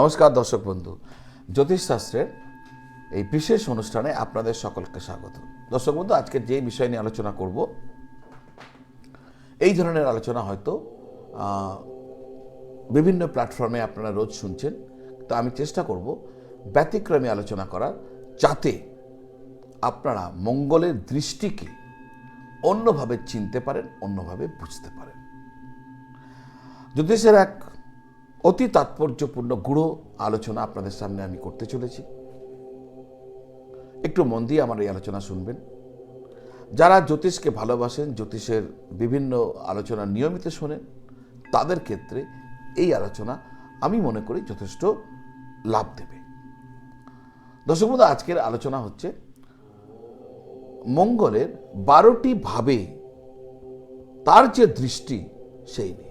নমস্কার দর্শক বন্ধু। জ্যোতিষশাস্ত্রের এই বিশেষ অনুষ্ঠানে আপনাদের সকলকে স্বাগত। দর্শক বন্ধু, আজকে যে বিষয় নিয়ে আলোচনা করব, এই ধরনের আলোচনা হয়তো বিভিন্ন প্ল্যাটফর্মে আপনারা রোজ শুনছেন। তো আমি চেষ্টা করব ব্যতিক্রমী আলোচনা করার যাতে আপনারা মঙ্গলের দৃষ্টিকে অন্যভাবে চিনতে পারেন, অন্যভাবে বুঝতে পারেন। জ্যোতিষের এক অতি তাৎপর্যপূর্ণ গুঢ় আলোচনা আপনাদের সামনে আমি করতে চলেছি। একটু মন দিয়ে আমার এই আলোচনা শুনবেন। যারা জ্যোতিষকে ভালোবাসেন জ্যোতিষের বিভিন্ন আলোচনা নিয়মিত শোনেন তাদের ক্ষেত্রে এই আলোচনা আমি মনে করি যথেষ্ট লাভ দেবে। দর্শক বন্ধু, আজকের আলোচনা হচ্ছে মঙ্গলের বারোটি ভাবে তার যে দৃষ্টি সেই নিয়ে।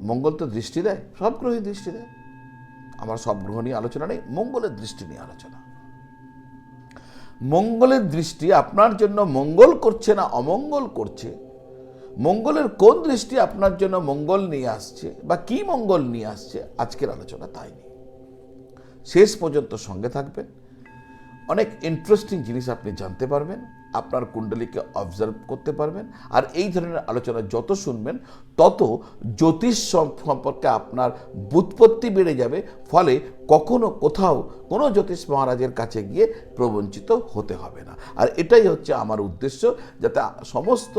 মঙ্গল তো দৃষ্টি দেয়, সব গ্রহে দৃষ্টি দেয়। আমার সব গ্রহ নিয়ে আলোচনা নেই, মঙ্গলের দৃষ্টি নিয়ে আলোচনা। মঙ্গলের দৃষ্টি আপনার জন্য মঙ্গল করছে না অমঙ্গল করছে? মঙ্গলের কোন দৃষ্টি আপনার জন্য মঙ্গল নিয়ে আসছে বা কি মঙ্গল নিয়ে আসছে? আজকের আলোচনা তাই নিয়ে। শেষ পর্যন্ত সঙ্গে থাকবেন। অনেক ইন্টারেস্টিং জিনিস আপনি জানতে পারবেন। আপনার কুণ্ডলীকে অবজার্ভ করতে পারবেন। আর এই ধরনের আলোচনা যত শুনবেন, তত জ্যোতিষ সম্পর্কে আপনার বুৎপত্তি বেড়ে যাবে। ফলে কখনো কোথাও কোনো জ্যোতিষ মহারাজের কাছে গিয়ে প্রবঞ্চিত হতে হবে না। আর এটাই হচ্ছে আমার উদ্দেশ্য, যাতে সমস্ত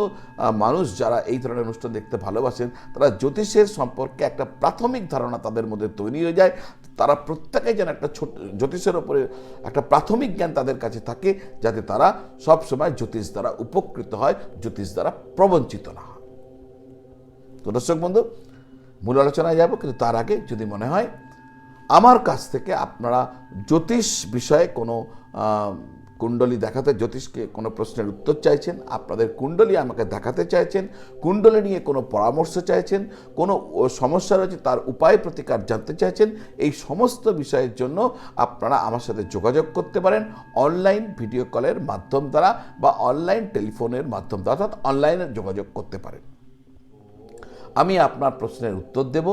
মানুষ যারা এই ধরনের অনুষ্ঠান দেখতে ভালোবাসেন, তারা জ্যোতিষের সম্পর্কে একটা প্রাথমিক ধারণা তাদের মধ্যে তৈরি হয়ে যায়। তারা প্রত্যেকে যেন একটা ছোট, জ্যোতিষের ওপরে একটা প্রাথমিক জ্ঞান তাদের কাছে থাকে, যাতে তারা সব সময় জ্যোতিষ দ্বারা উপকৃত হয়, জ্যোতিষ দ্বারা প্রবঞ্চিত না হয়। তো দর্শক বন্ধু, মূল আলোচনায় যাব, কিন্তু তার আগে যদি মনে হয়, আমার কাছ থেকে আপনারা জ্যোতিষ বিষয়ে কোনো কুণ্ডলী দেখাতে জ্যোতিষকে কোনো প্রশ্নের উত্তর চাইছেন, আপনাদের কুণ্ডলী আমাকে দেখাতে চাইছেন, কুণ্ডলী নিয়ে কোনো পরামর্শ চাইছেন, কোনো সমস্যা রয়েছে তার উপায় প্রতিকার জানতে চাইছেন, এই সমস্ত বিষয়ের জন্য আপনারা আমার সাথে যোগাযোগ করতে পারেন অনলাইন ভিডিও কলের মাধ্যম দ্বারা বা অনলাইন টেলিফোনের মাধ্যম দ্বারা, অর্থাৎ অনলাইনে যোগাযোগ করতে পারেন। আমি আপনার প্রশ্নের উত্তর দেব।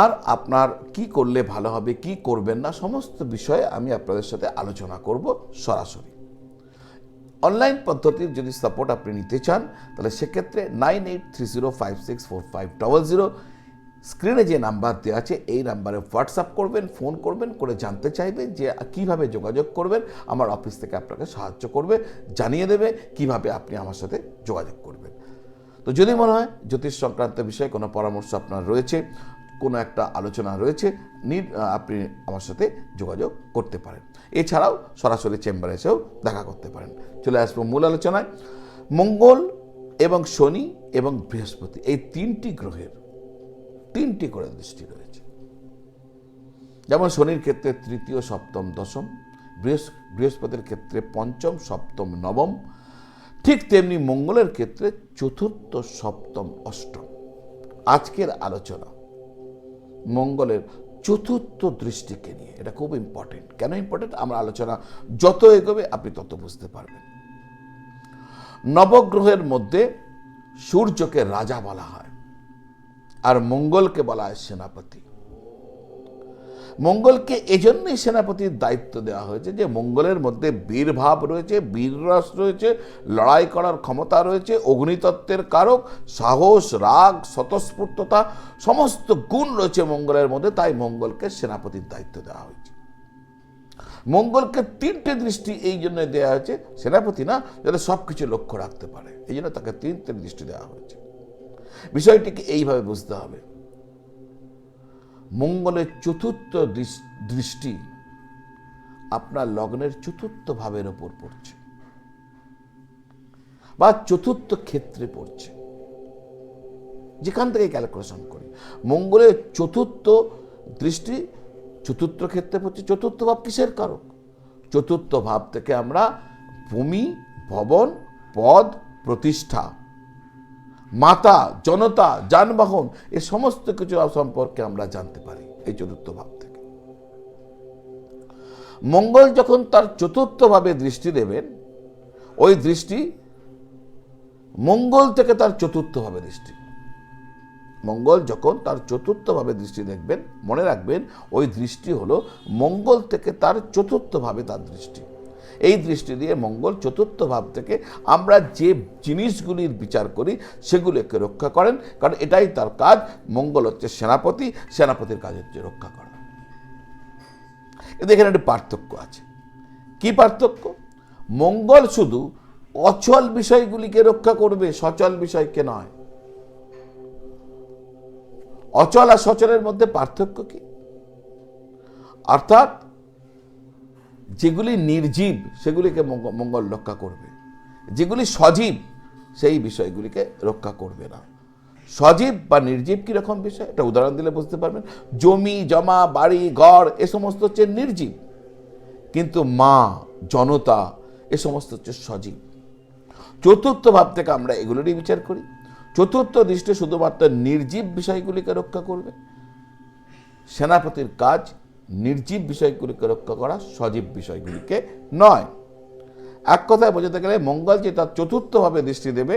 আর আপনার কি করলে ভালো হবে, কি করবেন না, সমস্ত বিষয়ে আমি আপনাদের সাথে আলোচনা করব সরাসরি। অনলাইন পদ্ধতির যদি সাপোর্ট আপনি নিতে চান, তাহলে সেক্ষেত্রে nine eight three zero five six four five double zero স্ক্রিনে যে নাম্বার দেওয়া আছে, এই নাম্বারে হোয়াটসঅ্যাপ করবেন ফোন করবেন, করে জানতে চাইবেন যে কীভাবে যোগাযোগ করবেন, আমার অফিস থেকে আপনাকে সাহায্য করবে, জানিয়ে দেবে কীভাবে আপনি আমার সাথে যোগাযোগ করবেন। তো যদি মনে হয় জ্যোতিষ সংক্রান্ত বিষয়ে কোনো পরামর্শ আপনার রয়েছে কোনো একটা আলোচনা রয়েছে আপনি আমার সাথে যোগাযোগ করতে পারেন। এছাড়াও সরাসরি চেম্বারে এসেও দেখা করতে পারেন। চলে আসব মূল আলোচনায়। মঙ্গল এবং শনি এবং বৃহস্পতি, এই তিনটি গ্রহের, তিনটি করে দৃষ্টি রয়েছে। যেমন শনির ক্ষেত্রে তৃতীয়, সপ্তম, দশম বৃহস্প- বৃহস্পতির ক্ষেত্রে পঞ্চম, সপ্তম, নবম, ঠিক তেমনি মঙ্গলের ক্ষেত্রে চতুর্থ, সপ্তম, অষ্টম। আজকের আলোচনা মঙ্গলের চতুর্থ দৃষ্টিকে নিয়ে। এটা খুব ইম্পর্টেন্ট কেন ইম্পর্টেন্ট আমরা আলোচনা যত এগোবে আপনি তত বুঝতে পারবেন। নবগ্রহের মধ্যে সূর্যকে রাজা বলা হয় আর মঙ্গলকে বলা হয় সেনাপতি। মঙ্গলকে এজন্যই সেনাপতির দায়িত্ব দেওয়া হয়েছে যে মঙ্গলের মধ্যে বীরভাব রয়েছে, বীররস রয়েছে, লড়াই করার ক্ষমতা রয়েছে, অগ্নিতত্ত্বের কারক, সাহস, রাগ, স্বতঃস্ফূর্ততা, সমস্ত গুণ রয়েছে মঙ্গলের মধ্যে, তাই মঙ্গলকে সেনাপতির দায়িত্ব দেওয়া হয়েছে। মঙ্গলকে তিনটে দৃষ্টি এই জন্য দেওয়া হয়েছে, সেনাপতি না, যাতে সব কিছু লক্ষ্য রাখতে পারে। এই জন্য তাকে তিনটে দৃষ্টি দেওয়া হয়েছে। বিষয়টিকে এইভাবে বুঝতে হবে। মঙ্গলের চতুর্থ দৃষ্টি আপনার লগ্নের চতুর্থ ভাবের ওপর পড়ছে বা চতুর্থ ক্ষেত্রে পড়ছে। যেখান থেকে ক্যালকুলেশন করি। মঙ্গলের চতুর্থ দৃষ্টি চতুর্থ ক্ষেত্রে পড়ছে, চতুর্থ ভাব কিসের কারক? চতুর্থ ভাব থেকে আমরা ভূমি, ভবন, পদ, প্রতিষ্ঠা মাতা, জনতা, যানবাহন, এ সমস্ত কিছু সম্পর্কে আমরা জানতে পারি এই চতুর্থ ভাব থেকে। মঙ্গল যখন তার চতুর্থ ভাবে দৃষ্টি দেবেন, ওই দৃষ্টি মঙ্গল থেকে তার চতুর্থ ভাবে দৃষ্টি। মঙ্গল যখন তার চতুর্থভাবে দৃষ্টি দেখবেন, মনে রাখবেন, ওই দৃষ্টি হলো মঙ্গল থেকে তার চতুর্থভাবে তার দৃষ্টি। এই দৃষ্টি দিয়ে মঙ্গল চতুর্থ ভাব থেকে আমরা যে জিনিসগুলির বিচার করি, সেগুলোকে রক্ষা করেন। কারণ এটাই তার কাজ। মঙ্গল হচ্ছে সেনাপতি, সেনাপতির কাজ হচ্ছে রক্ষা করা। এখানে একটি পার্থক্য আছে। কি পার্থক্য? মঙ্গল শুধু অচল বিষয়গুলিকে রক্ষা করবে, সচল বিষয়কে নয়। অচল আর সচলের মধ্যে পার্থক্য কি? অর্থাৎ যেগুলি নির্জীব, সেগুলিকে মঙ্গল রক্ষা করবে। যেগুলি সজীব, সেই বিষয়গুলিকে রক্ষা করবে না। সজীব বা নির্জীব কীরকম বিষয়? এটা উদাহরণ দিলে বুঝতে পারবেন। জমি, জমা, বাড়ি, ঘর, এ সমস্ত হচ্ছে নির্জীব। কিন্তু মা, জনতা, এ সমস্ত হচ্ছে সজীব। চতুর্থ ভাব থেকে আমরা এগুলোরই বিচার করি। চতুর্থ দৃষ্টি শুধুমাত্র নির্জীব বিষয়গুলিকে রক্ষা করবে। সেনাপতির কাজ নির্জীব বিষয়গুলিকে রক্ষা করা সজীব বিষয়গুলিকে নয়। এক কথায় বোঝাতে গেলে মঙ্গল যে তার চতুর্থভাবে দৃষ্টি দেবে,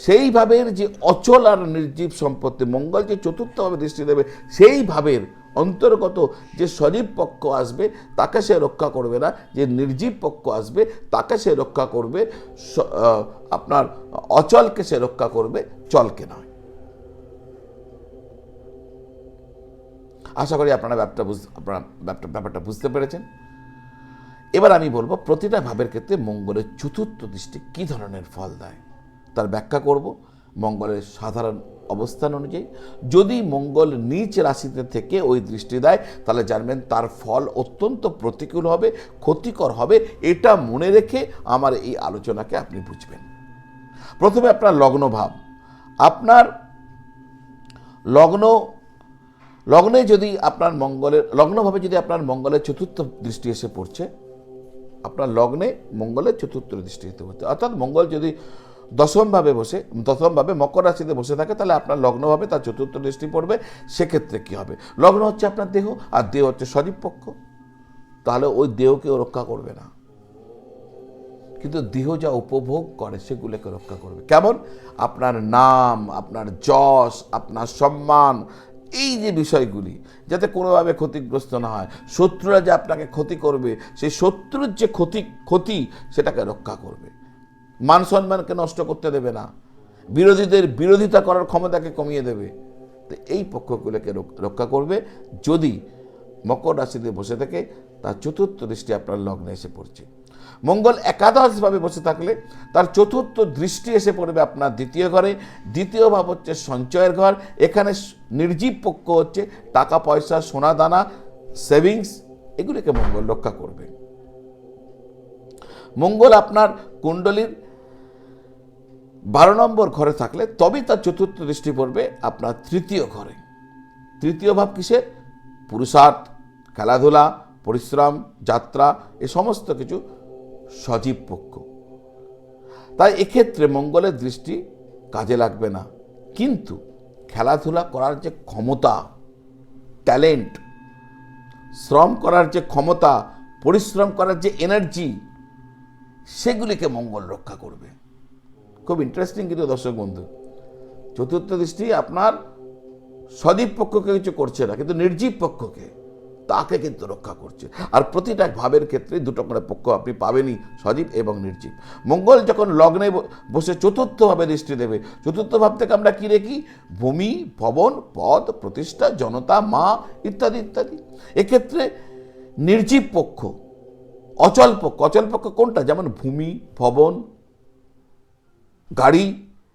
সেই ভাবের যে অচল আর নির্জীব সম্পত্তি মঙ্গল যে চতুর্থভাবে দৃষ্টি দেবে, সেই ভাবের অন্তর্গত যে সজীব পক্ষ আসবে, তাকে সে রক্ষা করবে না। যে নির্জীব পক্ষ আসবে, তাকে সে রক্ষা করবে। আপনার অচলকে সে রক্ষা করবে, চলকে নয়। আশা করি আপনারা ব্যাপারটা বুঝ, আপনারা ব্যাপারটা বুঝতে পেরেছেন। এবার আমি বলব প্রতিটা ভাবের ক্ষেত্রে মঙ্গলের চতুর্থ দৃষ্টি কী ধরনের ফল দেয়? তার ব্যাখ্যা করব মঙ্গলের সাধারণ অবস্থান অনুযায়ী। যদি মঙ্গল নিচ রাশিতে থেকে ওই দৃষ্টি দেয়, তাহলে জানবেন তার ফল অত্যন্ত প্রতিকূল হবে, ক্ষতিকর হবে। এটা মনে রেখে আমার এই আলোচনাকে আপনি বুঝবেন। প্রথমে আপনার লগ্নভাব আপনার লগ্ন লগ্নে যদি আপনার মঙ্গলের, লগ্নভাবে যদি আপনার মঙ্গলের চতুর্থ দৃষ্টি এসে পড়ছে, আপনার লগ্নে মঙ্গলের চতুর্থ দৃষ্টি হতে হচ্ছে অর্থাৎ মঙ্গল যদি দশমভাবে বসে, দশমভাবে মকর রাশিতে বসে থাকে, তাহলে আপনার লগ্নভাবে তার চতুর্থ দৃষ্টি পড়বে। সেক্ষেত্রে কী হবে? লগ্ন হচ্ছে আপনার দেহ, আর দেহ হচ্ছে সজীব পক্ষ। তাহলে ওই দেহকেও রক্ষা করবে না। কিন্তু দেহ যা উপভোগ করে, সেগুলোকে রক্ষা করবে। কেমন? আপনার নাম, আপনার যশ, আপনার সম্মান এই যে বিষয়গুলি, যাতে কোনোভাবে ক্ষতিগ্রস্ত না হয়, শত্রুরা যে আপনাকে ক্ষতি করবে, সেই শত্রুর যে ক্ষতি ক্ষতি সেটাকে রক্ষা করবে। মান সম্মানকে নষ্ট করতে দেবে না। বিরোধীদের বিরোধিতা করার ক্ষমতাকে কমিয়ে দেবে। তো এই পক্ষগুলোকে রক্ষা করবে। যদি মকর রাশিতে বসে থাকে, তার চতুর্থ দৃষ্টি আপনার লগ্নে এসে পড়ছে। মঙ্গল একাদশভাবে বসে থাকলে তার চতুর্থ দৃষ্টি এসে পড়বে আপনার দ্বিতীয় ঘরে। দ্বিতীয় ভাব হচ্ছে সঞ্চয়ের ঘর। এখানে নির্জীব পক্ষ হচ্ছে টাকা, পয়সা, সোনা, দানা সেভিংস এগুলিকে মঙ্গল রক্ষা করবে। মঙ্গল আপনার কুণ্ডলীর বারো নম্বর ঘরে থাকলে তবেই তার চতুর্থ দৃষ্টি পড়বে আপনার তৃতীয় ঘরে। তৃতীয় ভাব কিসের? পুরুষার্থ, খেলাধুলা, পরিশ্রম, যাত্রা, এ সমস্ত কিছু সজীব পক্ষ। তাই এক্ষেত্রে মঙ্গলের দৃষ্টি কাজে লাগবে না। কিন্তু খেলাধুলা করার যে ক্ষমতা, ট্যালেন্ট, শ্রম করার যে ক্ষমতা, পরিশ্রম করার যে এনার্জি, সেগুলিকে মঙ্গল রক্ষা করবে। খুব ইন্টারেস্টিং কিন্তু দর্শক বন্ধু। চতুর্থ দৃষ্টি আপনার সজীব পক্ষকে কিছু করছে না, কিন্তু নির্জীব পক্ষকে। তাকে কিন্তু রক্ষা করছে। আর প্রতিটা ভাবের ক্ষেত্রে দুটো করে পক্ষ আপনি পাবেনই, সজীব এবং নির্জীব। মঙ্গল যখন লগ্নে বসে চতুর্থভাবে দৃষ্টি দেবে চতুর্থ ভাব থেকে আমরা কী রেখি ভূমি, ভবন, পদ, প্রতিষ্ঠা, জনতা, মা, ইত্যাদি ইত্যাদি। এক্ষেত্রে নির্জীব পক্ষ, অচল পক্ষ অচল পক্ষ কোনটা? যেমন ভূমি, ভবন, গাড়ি,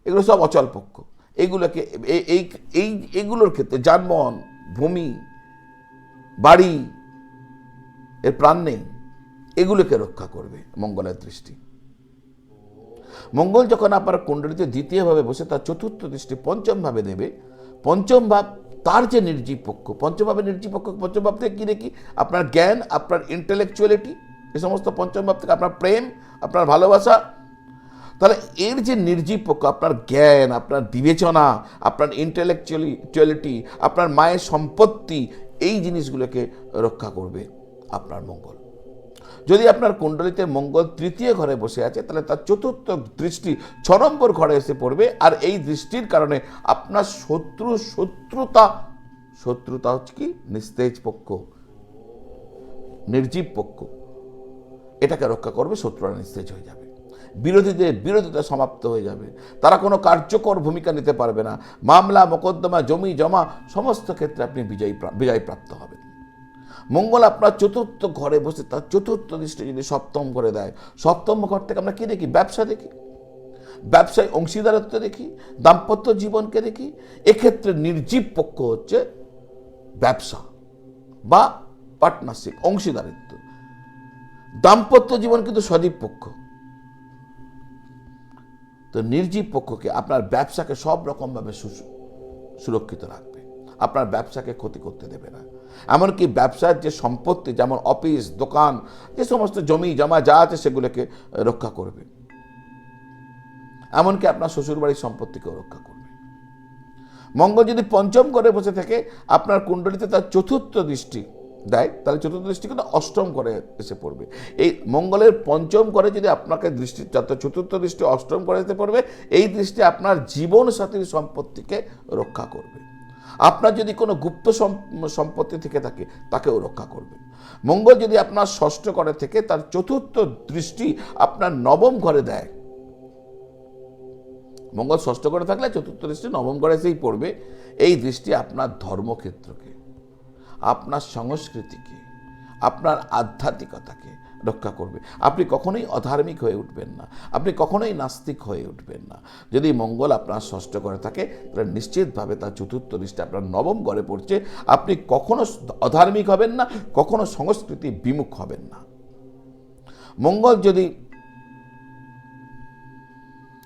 এগুলো সব অচল পক্ষ। এগুলোকে এই এই, এগুলোর ক্ষেত্রে যানবাহন, ভূমি বাড়ি, এর প্রাণ নেই, এগুলোকে রক্ষা করবে মঙ্গলের দৃষ্টি। মঙ্গল যখন আপনার কুণ্ডলিতে দ্বিতীয়ভাবে বসে, তার চতুর্থ দৃষ্টি পঞ্চম ভাবে দেবে পঞ্চম ভাব তার যে নির্জীব পক্ষ পঞ্চম ভাবে নির্জীব পক্ষ পঞ্চম ভাব থেকে কী দেখি? আপনার জ্ঞান, আপনার ইন্টেলেকচুয়ালিটি এ সমস্ত পঞ্চম ভাব থেকে আপনার প্রেম, আপনার ভালোবাসা। তাহলে এর যে নির্জীব পক্ষ আপনার জ্ঞান, আপনার বিবেচনা, আপনার ইন্টেলেকচুয়ালিটি আপনার মায়ের সম্পত্তি এই জিনিসগুলোকে রক্ষা করবে আপনার মঙ্গল। যদি আপনার কুণ্ডলিতে মঙ্গল তৃতীয় ঘরে বসে আছে, তাহলে তার চতুর্থ দৃষ্টি ছ নম্বর ঘরে এসে পড়বে, আর এই দৃষ্টির কারণে আপনার শত্রু শত্রুতা শত্রুতা হচ্ছে কি? নিস্তেজ পক্ষ, নির্জীব পক্ষ। এটাকে রক্ষা করবে, শত্রুরা নিস্তেজ হয়ে যাবে। বিরোধীদের বিরোধিতা সমাপ্ত হয়ে যাবে। তারা কোনো কার্যকর ভূমিকা নিতে পারবে না। মামলা, মোকদ্দমা, জমি জমা, সমস্ত ক্ষেত্রে আপনি বিজয়ী প্রা- বিজয় প্রাপ্ত হবেন। মঙ্গল আপনার চতুর্থ ঘরে বসে তার চতুর্থ দৃষ্টি যদি সপ্তম করে দেয়, সপ্তম ঘর থেকে আমরা কি দেখি? ব্যবসা দেখি। ব্যবসায় অংশীদারত্ব দেখি, দাম্পত্য জীবনকে দেখি। এক্ষেত্রে নির্জীব পক্ষ হচ্ছে ব্যবসা বা পার্টনারশিপ, অংশীদারিত্ব। দাম্পত্য জীবন কিন্তু সজীব পক্ষ। তো নির্জীব পক্ষকে আপনার ব্যবসাকে সব রকমভাবে সুরক্ষিত রাখবে। আপনার ব্যবসাকে ক্ষতি করতে দেবে না। এমনকি ব্যবসার যে সম্পত্তি, যেমন অফিস, দোকান, যে সমস্ত জমি, জমা যা আছে সেগুলোকে রক্ষা করবে। এমনকি আপনার শ্বশুরবাড়ির সম্পত্তিকেও রক্ষা করবে। মঙ্গল যদি পঞ্চম ঘরে বসে থাকে, আপনার কুণ্ডলিতে তার চতুর্থ দৃষ্টি দেয়, তাহলে চতুর্থ দৃষ্টি কিন্তু অষ্টম করে এসে পড়বে। এই মঙ্গলের পঞ্চম ঘরে যদি আপনাকে দৃষ্টি চতুর্থ দৃষ্টি অষ্টম করে এসে পড়বে, এই দৃষ্টি আপনার জীবন সাথীর সম্পত্তিকে রক্ষা করবে। আপনার যদি কোনো গুপ্ত সম- সম্পত্তি থেকে থাকে, তাকেও রক্ষা করবে। মঙ্গল যদি আপনার ষষ্ঠ করে থেকে, তার চতুর্থ দৃষ্টি আপনার নবম ঘরে দেয়। মঙ্গল ষষ্ঠ ঘরে থাকলে চতুর্থ দৃষ্টি নবম ঘরে এসেই পড়বে। এই দৃষ্টি আপনার ধর্মক্ষেত্রকে আপনার সংস্কৃতিকে, আপনার আধ্যাত্মিকতাকে রক্ষা করবে। আপনি কখনোই অধার্মিক হয়ে উঠবেন না। আপনি কখনোই নাস্তিক হয়ে উঠবেন না। যদি মঙ্গল আপনার ষষ্ঠ ঘরে থাকে, তাহলে নিশ্চিতভাবে তার চতুর্থ দৃষ্টি আপনার নবম ঘরে পড়ছে। আপনি কখনো অধার্মিক হবেন না, কখনো সংস্কৃতি বিমুখ হবেন না। মঙ্গল যদি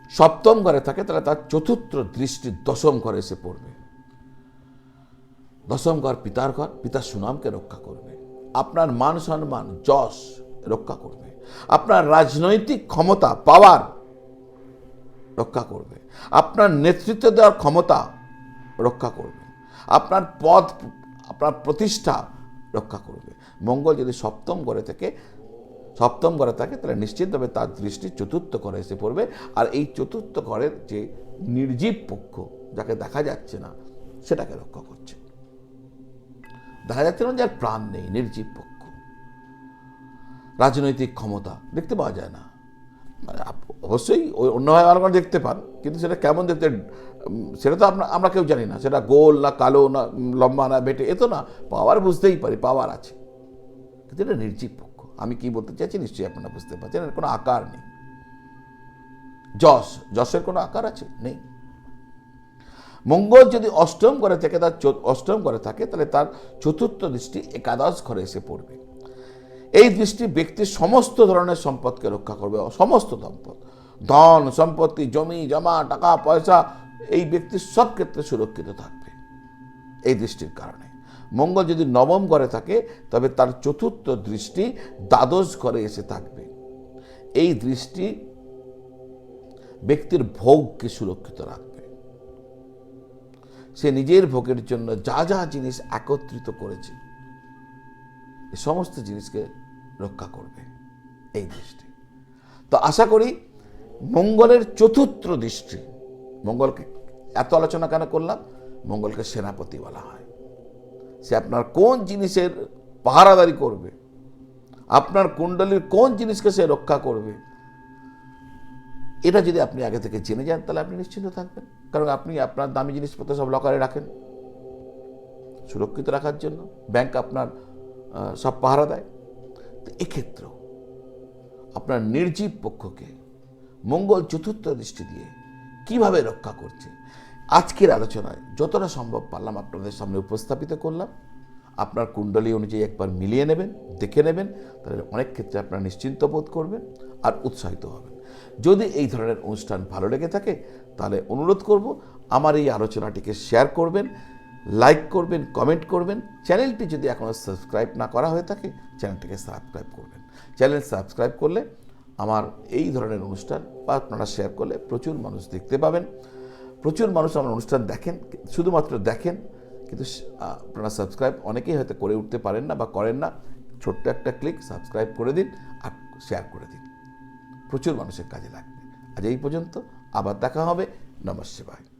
সপ্তম ঘরে থাকে, তাহলে তার চতুর্থ দৃষ্টি দশম ঘরে এসে পড়বে। দশম ঘর পিতার ঘর, পিতার সুনামকে রক্ষা করবে। আপনার মান সম্মান, যশ রক্ষা করবে। আপনার রাজনৈতিক ক্ষমতা পাওয়ার রক্ষা করবে। আপনার নেতৃত্ব দেওয়ার ক্ষমতা রক্ষা করবে। আপনার পদ, আপনার প্রতিষ্ঠা রক্ষা করবে। মঙ্গল যদি সপ্তম ঘরে থেকে, সপ্তম ঘরে থাকে, তাহলে নিশ্চিতভাবে তার দৃষ্টি চতুর্থ ঘরে এসে পড়বে। আর এই চতুর্থ ঘরের যে নির্জীব পক্ষ, যাকে দেখা যাচ্ছে না, সেটাকে রক্ষা করছে। দেখা যাচ্ছে না যার প্রাণ নেই, নির্জীব পক্ষ। রাজনৈতিক ক্ষমতা দেখতে পাওয়া যায় না। মানে অবশ্যই অন্যভাবে আমরা দেখতে পান, কিন্তু সেটা কেমন দেখতে সেটা তো আমরা আমরা কেউ জানি না। সেটা গোল না কালো না লম্বা না বেটে, এ তো না, পাওয়ার বুঝতেই পারি, পাওয়ার আছে। কিন্তু এটা নির্জীব পক্ষ। আমি কি বলতে চাইছি নিশ্চয়ই আপনারা বুঝতে পারছেন, এর কোনো আকার নেই। যশ, যশের কোনো আকার আছে? নেই। মঙ্গল যদি অষ্টম ঘরে থেকে, তার অষ্টম ঘরে থাকে, তাহলে তার চতুর্থ দৃষ্টি একাদশ ঘরে এসে পড়বে। এই দৃষ্টি ব্যক্তির সমস্ত ধরনের সম্পদকে রক্ষা করবে, সমস্ত সম্পদ। ধন, সম্পত্তি, জমি, জমা, টাকা, পয়সা, এই ব্যক্তির সব ক্ষেত্রে সুরক্ষিত থাকবে। এই দৃষ্টির কারণে। মঙ্গল যদি নবম ঘরে থাকে, তবে তার চতুর্থ দৃষ্টি দ্বাদশ ঘরে এসে থাকবে। এই দৃষ্টি ব্যক্তির ভোগকে সুরক্ষিত রাখবে। সে নিজের ভোগের জন্য যা যা জিনিস একত্রিত করেছে এই সমস্ত জিনিসকে রক্ষা করবে এই দৃষ্টি। তো আশা করি মঙ্গলের চতুর্থ দৃষ্টি, মঙ্গলকে এত আলোচনা কেন করলাম? মঙ্গলকে সেনাপতি বলা হয়। সে আপনার কোন জিনিসের পাহারাদারি করবে? আপনার কুণ্ডলীর কোন জিনিসকে সে রক্ষা করবে? এটা যদি আপনি আগে থেকে জেনে যান, তাহলে আপনি নিশ্চিন্ত থাকবেন। কারণ আপনি আপনার দামি জিনিসপত্র সব লকারে রাখেন। সুরক্ষিত রাখার জন্য ব্যাংক আপনার সব পাহারা দেয়। তো এক্ষেত্রেও আপনার নির্জীব পক্ষকে মঙ্গল চতুর্থ দৃষ্টি দিয়ে কীভাবে রক্ষা করছে? আজকের আলোচনায় যতটা সম্ভব পারলাম আপনাদের সামনে উপস্থাপিত করলাম। আপনার কুণ্ডলী অনুযায়ী একবার মিলিয়ে নেবেন, দেখে নেবেন, তাহলে অনেক ক্ষেত্রে আপনারা নিশ্চিন্ত বোধ করবেন আর উৎসাহিত হবেন। যদি এই ধরনের অনুষ্ঠান ভালো লেগে থাকে তাহলে অনুরোধ করব আমার এই আলোচনাটিকে শেয়ার করবেন লাইক করবেন কমেন্ট করবেন। চ্যানেলটি যদি এখনও সাবস্ক্রাইব না করা হয়ে থাকে, চ্যানেলটিকে সাবস্ক্রাইব করবেন। চ্যানেল সাবস্ক্রাইব করলে আমার এই ধরনের অনুষ্ঠান বা আপনারা শেয়ার করলে প্রচুর মানুষ দেখতে পাবেন। প্রচুর মানুষ আমার অনুষ্ঠান দেখেন, শুধুমাত্র দেখেন, কিন্তু আপনারা সাবস্ক্রাইব অনেকেই হয়তো করে উঠতে পারেন না বা করেন না। ছোট্ট একটা ক্লিক সাবস্ক্রাইব করে দিন আর শেয়ার করে দিন। প্রচুর মানুষের কাজে লাগবে। আজ এই পর্যন্ত আবার দেখা হবে। নমস্কার